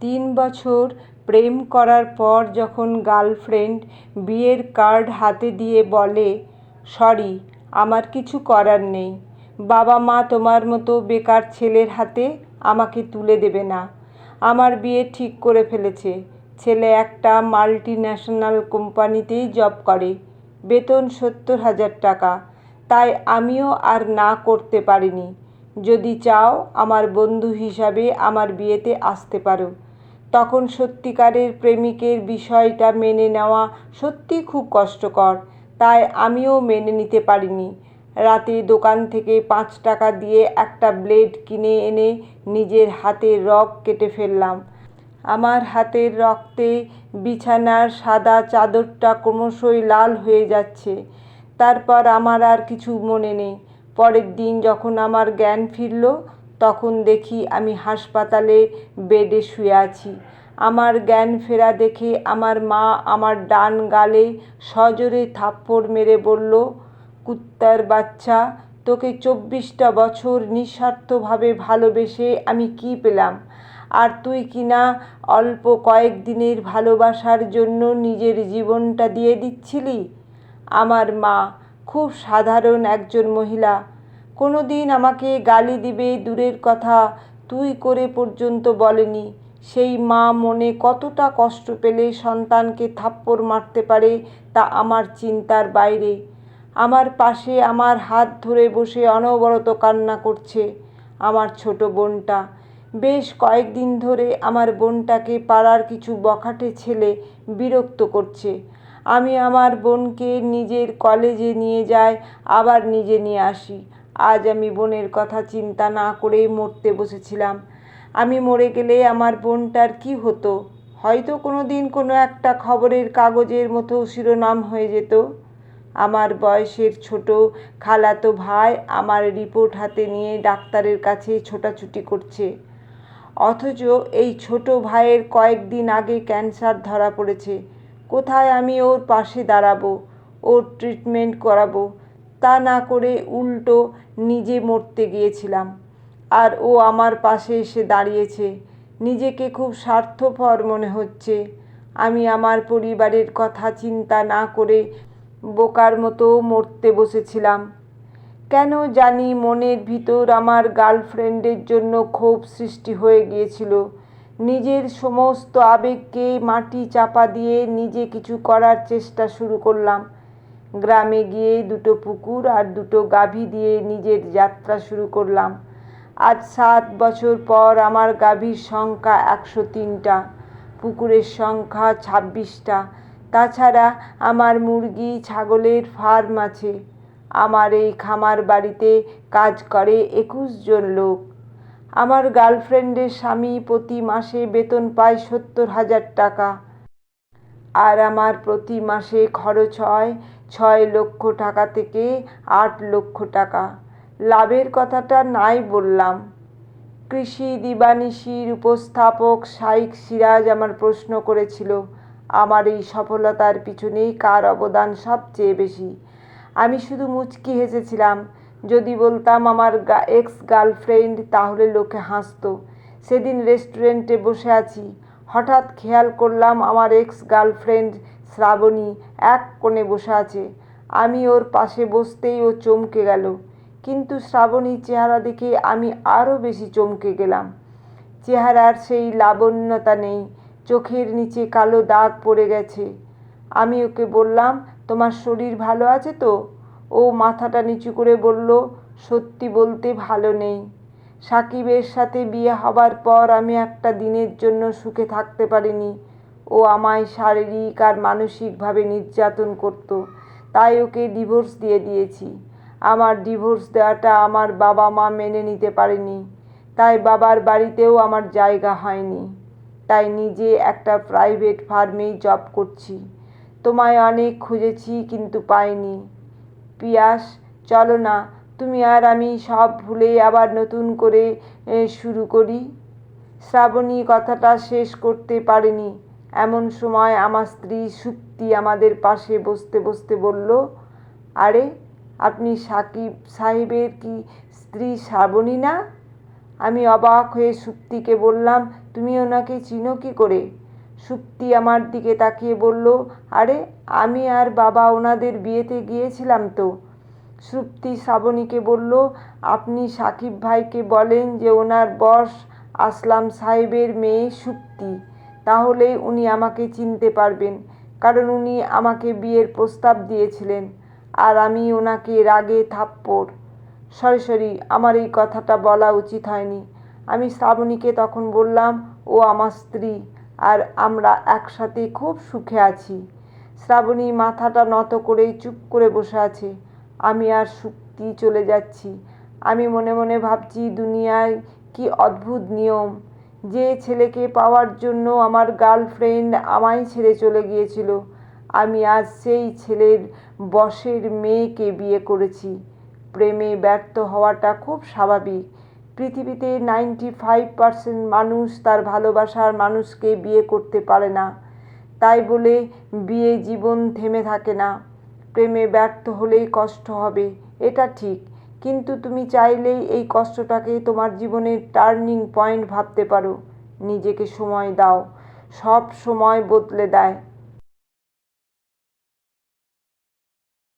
তিন বছর প্রেম করার পর যখন গার্লফ্রেন্ড বিয়ের কার্ড হাতে দিয়ে বলে, সরি, আমার কিছু করার নেই। বাবা মা তোমার মতো বেকার ছেলের হাতে আমাকে তুলে দেবে না। আমার বিয়ে ঠিক করে ফেলেছে। ছেলে একটা মাল্টি ন্যাশনাল কোম্পানিতেই জব করে। বেতন সত্তর হাজার টাকা। তাই আমিও আর না করতে পারিনি। যদি চাও আমার বন্ধু হিসাবে আমার বিয়েতে আসতে পারো। তখন সত্যিকারের প্রেমিকের বিষয়টা মেনে নেওয়া সত্যি খুব কষ্টকর। তাই আমিও মেনে নিতে পারিনি। রাতে দোকান থেকে পাঁচ টাকা দিয়ে একটা ব্লেড কিনে এনে নিজের হাতের রগ কেটে ফেললাম। আমার হাতের রক্তে বিছানার সাদা চাদরটা ক্রমশই লাল হয়ে যাচ্ছে। তারপর আমার আর কিছু মনে নেই। পরের দিন যখন আমার জ্ঞান ফিরল তখন দেখি আমি হাসপাতালে বেডে শুয়ে আছি। আমার জ্ঞান ফেরা দেখে আমার মা আমার ডান গালে সজোরে থাপ্পড় মেরে বলল, কুত্তার বাচ্চা, তোকে চব্বিশটা বছর নিঃস্বার্থভাবে ভালোবেসে আমি কি পেলাম? আর তুই কিনা অল্প কয়েকদিনের ভালোবাসার জন্য নিজের জীবনটা দিয়ে দিচ্ছিলি? আমার মা, খুব সাধারণ একজন মহিলা কোনো দিন আমাকে গালি দিবে দূরের কথা তুই করে পর্যন্ত বলেনি। সেই মা মনে কতটা কষ্ট পেলে সন্তানকে থাপ্পড় মারতে পারে তা আমার চিন্তার বাইরে। আমার পাশে আমার হাত ধরে বসে অনবরত কান্না করছে আমার ছোট বোনটা। বেশ কয়েকদিন ধরে আমার বোনটাকে পাড়ার কিছু বখাটে ছেলে বিরক্ত করছে। আমি আমার বোনকে নিজের কলেজে নিয়ে যাই, আবার নিজে নিয়ে আসি। আজ আমি বোনের কথা চিন্তা না করেই মরতে বসেছিলাম। আমি মরে গেলে আমার বোনটার কি হতো? হয়তো কোনো দিন কোনো একটা খবরের কাগজের মতো শিরোনাম হয়ে যেত। আমার বয়সের ছোট খালাতো ভাই আমার রিপোর্ট হাতে নিয়ে ডাক্তারের কাছে ছোটাছুটি করছে। অথচ এই ছোট ভাইয়ের কয়েকদিন আগে ক্যান্সার ধরা পড়েছে। কোথায় আমি ওর পাশে দাঁড়াবো? ওর ট্রিটমেন্ট করাবো? তা না করে উল্টো নিজে মরতে গিয়েছিলাম। আর ও আমার পাশে এসে দাঁড়িয়েছে। নিজেকে খুব স্বার্থপর মনে হচ্ছে। আমি আমার পরিবারের কথা চিন্তা না করে বোকার মতো মরতে বসেছিলাম। কেন জানি মনের ভিতর আমার গার্লফ্রেন্ডের জন্য ক্ষোভ সৃষ্টি হয়ে গিয়েছিল। নিজের সমস্ত আবেগকে মাটি চাপা দিয়ে নিজে কিছু করার চেষ্টা শুরু করলাম। গ্রামে গিয়ে দুটো পুকুর আর দুটো গাভী দিয়ে নিজের যাত্রা শুরু করলাম। আজ সাত বছর পর আমার গাভীর সংখ্যা একশো তিনটা, পুকুরের সংখ্যা ছাব্বিশটা। তাছাড়া আমার মুরগি, ছাগলের ফার্ম আছে। আমার এই খামার বাড়িতে কাজ করে একুশ জন লোক। আমার গার্লফ্রেন্ডের স্বামী প্রতি মাসে বেতন পায় সত্তর হাজার টাকা। আর আমার প্রতি মাসে খরচ হয় ছয় লক্ষ টাকা থেকে আট লক্ষ টাকা। লাভের কথাটা নাই বললাম। কৃষি দিবানিশির উপস্থাপক শাইক সিরাজ আমার প্রশ্ন করেছিল, আমার এই সফলতার পিছনে কার অবদান সবচেয়ে বেশি? আমি শুধু মুচকি হেসেছিলাম, যদি বলতাম আমার এক্স গার্লফ্রেন্ড তাহলে লোকে হাসতো। সেদিন রেস্টুরেন্টে বসে আছি। হঠাৎ খেয়াল করলাম আমার এক্স গার্লফ্রেন্ড শ্রাবণী এক কোণে বসে আছে। আমি ওর পাশে বসতেই ও চমকে গেল। কিন্তু শ্রাবণীর চেহারা দেখে আমি আরও বেশি চমকে গেলাম। চেহারার সেই লাবণ্যতা নেই, চোখের নিচে কালো দাগ পড়ে গেছে। আমি ওকে বললাম, তোমার শরীর ভালো আছে তো? ও মাথাটা নিচু করে বলল, সত্যি বলতে ভালো নেই। সাকিবের সাথে বিয়ে হবার পর আমি একটা দিনের জন্য সুখে থাকতে পারিনি। ও আমায় শারীরিক আর মানসিকভাবে নির্যাতন করত। তাই ওকে ডিভোর্স দিয়ে দিয়েছি। আমার ডিভোর্স দেওয়াটা আমার বাবা মা মেনে নিতে পারেনি। তাই বাবার বাড়িতেও আমার জায়গা হয়নি। তাই নিজে একটা প্রাইভেট ফার্মেই জব করছি। তোমায় অনেক খুঁজেছি কিন্তু পাইনি। পিয়াস, চলো না, তুমি আর আমি সব ভুলে আবার নতুন করে শুরু করি। শ্রাবণী কথাটা শেষ করতে পারেনি। এমন সময় আমার স্ত্রী সুপ্তি আমাদের পাশে বসতে বসতে বলল, আরে, আপনি সাকিব সাহেবের কি স্ত্রী শ্রাবণী না? আমি অবাক হয়ে সুপ্তিকে বললাম, তুমি ওনাকে চিনো কী করে? সুপ্তি আমার দিকে তাকিয়ে বলল, আরে, আমি আর বাবা ওনাদের বিয়েতে গিয়েছিলাম তো। সুপ্তি শ্রাবণীকে বলল, আপনি সাকিব ভাইকে বলেন যে ওনার বস আসলাম সাহেবের মেয়ে সুপ্তি। তাহলে উনি আমাকে চিনতে পারবেন, কারণ উনি আমাকে বিয়ের প্রস্তাব দিয়েছিলেন আর আমি ওনাকে রাগে থাপ্পড়। সরি সরি, আমার এই কথাটা বলা উচিত হয়নি। আমি শ্রাবণীকে তখন বললাম, ও আমার স্ত্রী আর আমরা একসাথে খুব সুখে আছি। শ্রাবণী মাথাটা নত করেই চুপ করে বসে আছে। আমি আর সুক্তি চলে যাচ্ছি। আমি মনে মনে ভাবছি, দুনিয়ায় কি অদ্ভুত নিয়ম যে ছেলেকে পাওয়ার জন্য আমার গার্লফ্রেন্ড আমায় ছেড়ে চলে গিয়েছিল, আমি আজ সেই ছেলের বসের মেয়েকে বিয়ে করেছি। প্রেমে ব্যর্থ হওয়াটা খুব স্বাভাবিক। পৃথিবীতে নাইনটি ফাইভ পার্সেন্ট মানুষ তার ভালোবাসার মানুষকে বিয়ে করতে পারে না। তাই বলে বিয়ে জীবন থেমে থাকে না। প্রেমে ব্যর্থ হলেই কষ্ট হবে, এটা ঠিক। কিন্তু তুমি চাইলেই এই কষ্টটাকে তোমার জীবনের টার্নিং পয়েন্ট ভাবতে পারো। নিজেকে সময় দাও। সব সময় বদলে দেয়।